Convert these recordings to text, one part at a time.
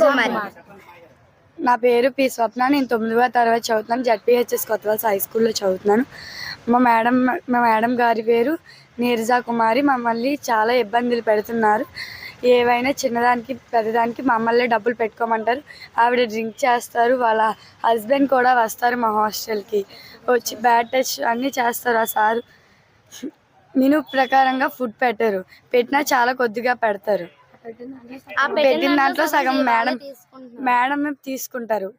కుమారి నా పేరు పి స్వప్న. నేను తొమ్మిదవ తరగతి చదువుతున్నాను. జడ్పిహెచ్ఎస్ కొత్తవలస హై స్కూల్లో చదువుతున్నాను. మా మేడం మా మేడం గారి పేరు నీరజా కుమారి. మమ్మల్ని చాలా ఇబ్బందులు పెడుతున్నారు. ఏవైనా చిన్నదానికి పెద్దదానికి మమ్మల్ని డబ్బులు పెట్టుకోమంటారు. ఆవిడ డ్రింక్ చేస్తారు. వాళ్ళ హస్బెండ్ కూడా వస్తారు మా హాస్టల్కి. వచ్చి బ్యాడ్ టచ్ అన్నీ చేస్తారు ఆ సారు. మెనూ ప్రకారంగా ఫుడ్ పెట్టరు. పెట్టినా చాలా కొద్దిగా పెడతారు. పెట్టిన దాంట్లో సగం మేడం మేడం తీసుకుంటారు.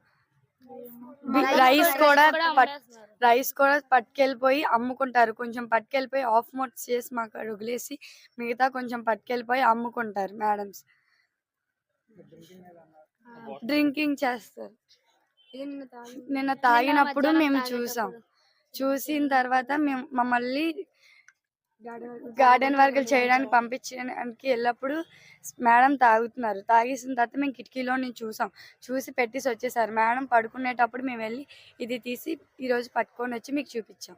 రైస్ కూడా రైస్ కూడా పట్టుకెళ్ళిపోయి అమ్ముకుంటారు. కొంచెం పట్టుకెళ్ళిపోయి ఆఫ్ మోట్ చేసి మాకు అక్కడ వదిలేసి మిగతా కొంచెం పట్టుకెళ్ళిపోయి అమ్ముకుంటారు మేడమ్స్. డ్రింకింగ్ చేస్తారు. నిన్న తాగినప్పుడు మేము చూసాం. చూసిన తర్వాత మేము మమ్మల్ని గార్డెన్ వర్కులు చేయడానికి పంపించడానికి వెళ్ళినప్పుడు మేడం తాగుతున్నారు. తాగేసిన తర్వాత మేము కిటికీలో నుంచి చూసాం. చూసి పెట్టేసి వచ్చేసారు. మేడం పడుకునేటప్పుడు మేము వెళ్ళి ఇది తీసి ఈరోజు పట్టుకొని వచ్చి మీకు చూపించాం.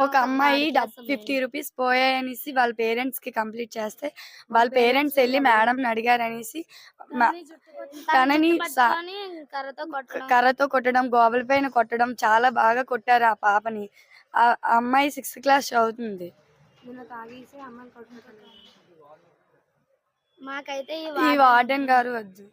ఒక అమ్మాయి ఫిఫ్టీ రూపీస్ పోయాయనేసి వాళ్ళ పేరెంట్స్కి కంప్లీట్ చేస్తే వాళ్ళ పేరెంట్స్ వెళ్ళి మేడం అడిగారు అనేసి మ- తనని కర్రతో కొట్టడం. గోబల పైన కొట్టడం చాలా బాగా కొట్టారు ఆ పాపని. ఆ అమ్మాయి సిక్స్త్ క్లాస్ చదువుతుంది. మాకైతే ఈ ఈ వార్డెన్ గారు వద్దు.